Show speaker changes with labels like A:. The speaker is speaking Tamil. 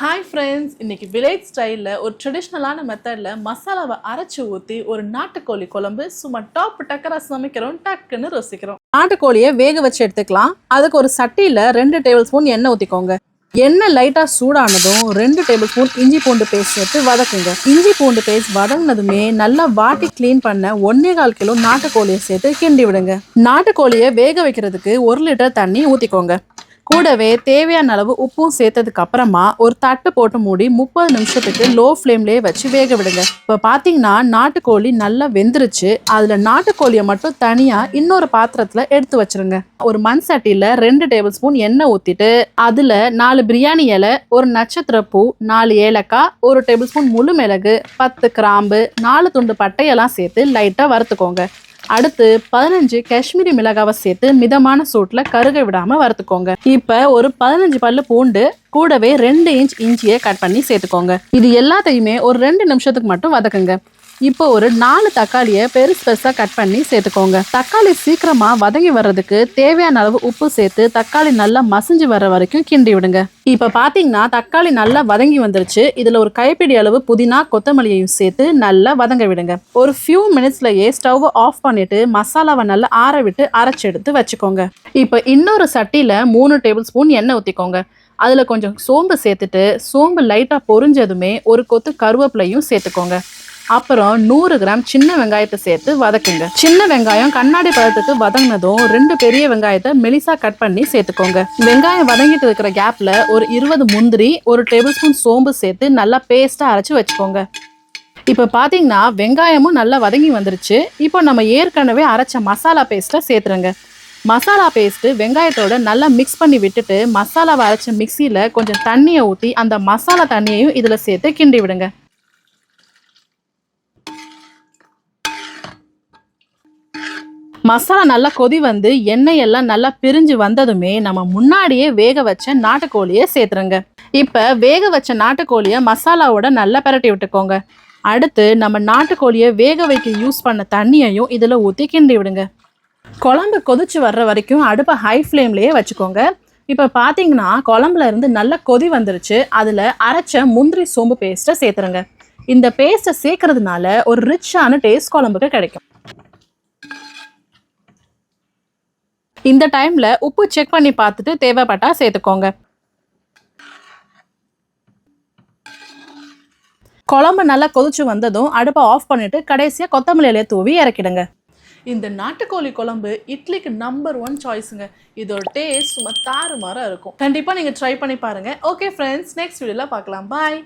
A: ஹாய் ஃப்ரெண்ட்ஸ் இன்னைக்கு வில்லேஜ் ஸ்டைலில் ஒரு ட்ரெடிஷ்னலான மெத்தடில் மசாலாவை அரைச்சி ஊற்றி ஒரு நாட்டுக்கோழி குழம்பு சும்மா டாப் டக்கராக சமைக்கிறோம் டக்குன்னு ருசிக்கிறோம். நாட்டுக்கோழியை வேக வச்சு எடுத்துக்கலாம். அதுக்கு ஒரு சட்டியில் ரெண்டு டேபிள் ஸ்பூன் எண்ணெய் ஊற்றிக்கோங்க எண்ணெய் லைட்டாக சூடானதும் ரெண்டு டேபிள் ஸ்பூன் இஞ்சி பூண்டு பேஸ்ட் சேர்த்து வதக்குங்க. இஞ்சி பூண்டு பேஸ்ட் வதங்கினதுமே நல்லா வாட்டி க்ளீன் பண்ண ஒன்னே கால் கிலோ நாட்டுக்கோழியை சேர்த்து கிண்டி விடுங்க. நாட்டுக்கோழியை வேக வைக்கிறதுக்கு ஒரு லிட்டர் தண்ணி ஊற்றிக்கோங்க கூடவே தேவையான அளவு உப்பும் சேர்த்ததுக்கு அப்புறமா ஒரு தட்டு போட்டு மூடி முப்பது நிமிஷத்துக்கு லோ ஃப்ளேம்லேயே வச்சு வேக விடுங்க. இப்போ பார்த்தீங்கன்னா நாட்டுக்கோழி நல்லா வெந்துருச்சு. அதில் நாட்டுக்கோழியை மட்டும் தனியாக இன்னொரு பாத்திரத்தில் எடுத்து வச்சிருங்க. ஒரு மண் சட்டியில் ரெண்டு டேபிள் ஸ்பூன் எண்ணெய் ஊற்றிட்டு அதில் நாலு பிரியாணி இலை ஒரு நட்சத்திர பூ நாலு ஏலக்காய் ஒரு டேபிள் ஸ்பூன் முழு மிளகு பத்து கிராம்பு நாலு துண்டு பட்டையெல்லாம் சேர்த்து லைட்டாக வறுத்துக்கோங்க. அடுத்து பதினஞ்சு காஷ்மீரி மிளகாவை சேர்த்து மிதமான சூட்டில் கருக விடாம வறுத்துக்கோங்க. இப்போ ஒரு பதினஞ்சு பல்லு பூண்டு கூடவே ரெண்டு இன்ச் இஞ்சியை கட் பண்ணி சேர்த்துக்கோங்க. இது எல்லாத்தையுமே ஒரு ரெண்டு நிமிஷத்துக்கு மட்டும் வதக்குங்க. இப்போ ஒரு நாலு தக்காளியை பெருசு பெருசாக கட் பண்ணி சேர்த்துக்கோங்க. தக்காளி சீக்கிரமாக வதங்கி வர்றதுக்கு தேவையான அளவு உப்பு சேர்த்து தக்காளி நல்லா மசிஞ்சு வர்ற வரைக்கும் கிண்டி விடுங்க. இப்போ பார்த்தீங்கன்னா தக்காளி நல்லா வதங்கி வந்துருச்சு. இதில் ஒரு கைப்பிடி அளவு புதினா கொத்தமல்லியையும் சேர்த்து நல்லா வதங்க விடுங்க. ஒரு ஃபியூ மினிட்ஸ்லயே ஸ்டவ் ஆஃப் பண்ணிட்டு மசாலாவை நல்லா ஆற விட்டு அரைச்சி எடுத்து வச்சுக்கோங்க. இப்போ இன்னொரு சட்டியில் மூணு டேபிள் ஸ்பூன் எண்ணெய் ஊற்றிக்கோங்க அதில் கொஞ்சம் சோம்பு சேர்த்துட்டு சோம்பு லைட்டாக பொரிஞ்சதுமே ஒரு கொத்து கருவேப்பிலையும் சேர்த்துக்கோங்க. அப்புறம் நூறு கிராம் சின்ன வெங்காயத்தை சேர்த்து வதக்குங்க. சின்ன வெங்காயம் கண்ணாடி பழத்துக்கு வதங்கினதும் ரெண்டு பெரிய வெங்காயத்தை மெலிசா கட் பண்ணி சேர்த்துக்கோங்க. வெங்காயம் வதங்கிட்டு இருக்கிற கேப்ல ஒரு இருபது முந்திரி ஒரு டேபிள் ஸ்பூன் சோம்பு சேர்த்து நல்லா பேஸ்டா அரைச்சு வச்சுக்கோங்க. இப்போ பார்த்தீங்கன்னா வெங்காயமும் நல்லா வதங்கி வந்துருச்சு. இப்போ நம்ம ஏற்கனவே அரைச்ச மசாலா பேஸ்ட்டை சேர்த்துருங்க. மசாலா பேஸ்ட்டு வெங்காயத்தோட நல்லா மிக்ஸ் பண்ணி விட்டுட்டு மசாலாவை அரைச்ச மிக்சியில் கொஞ்சம் தண்ணியை ஊற்றி அந்த மசாலா தண்ணியையும் இதில் சேர்த்து கிண்டி விடுங்க. மசாலா நல்லா கொதி வந்து எண்ணெய் எல்லாம் நல்லா பிரிஞ்சு வந்ததுமே நம்ம முன்னாடியே வேக வச்ச நாட்டுக்கோழியை சேர்த்துருங்க. இப்போ வேக வச்ச நாட்டுக்கோழியை மசாலாவோட நல்லா பிரட்டி விட்டுக்கோங்க. அடுத்து நம்ம நாட்டுக்கோழியை வேக வைக்க யூஸ் பண்ண தண்ணியையும் இதில் ஊற்றி கிண்டி விடுங்க. குழம்பு கொதிச்சு வர்ற வரைக்கும் அடுப்பை ஹை ஃப்ளேம்லேயே வச்சுக்கோங்க. இப்போ பார்த்தீங்கன்னா குழம்புல இருந்து நல்லா கொதி வந்துருச்சு. அதில் அரைச்ச முந்திரி சோம்பு பேஸ்ட்டை சேர்த்துருங்க. இந்த பேஸ்ட்டை சேர்க்கறதுனால ஒரு ரிச்சான டேஸ்ட் குழம்புக்கு கிடைக்கும். இந்த டைமில் உப்பு செக் பண்ணி பார்த்துட்டு தேவைப்பட்டா சேர்த்துக்கோங்க. குழம்பு நல்லா கொதிச்சு வந்ததும் அடுப்பை ஆஃப் பண்ணிவிட்டு கடைசியாக கொத்தமல்லி தூவி இறக்கிடுங்க. இந்த நாட்டுக்கோழி குழம்பு இட்லிக்கு நம்பர் ஒன் சாய்ஸுங்க இதோட டேஸ்ட் சும்மா தாறுமாறாக இருக்கும். கண்டிப்பாக நீங்கள் ட்ரை பண்ணி பாருங்க. ஓகே ஃப்ரெண்ட்ஸ் நெக்ஸ்ட் வீடியோவில் பார்க்கலாம். பாய்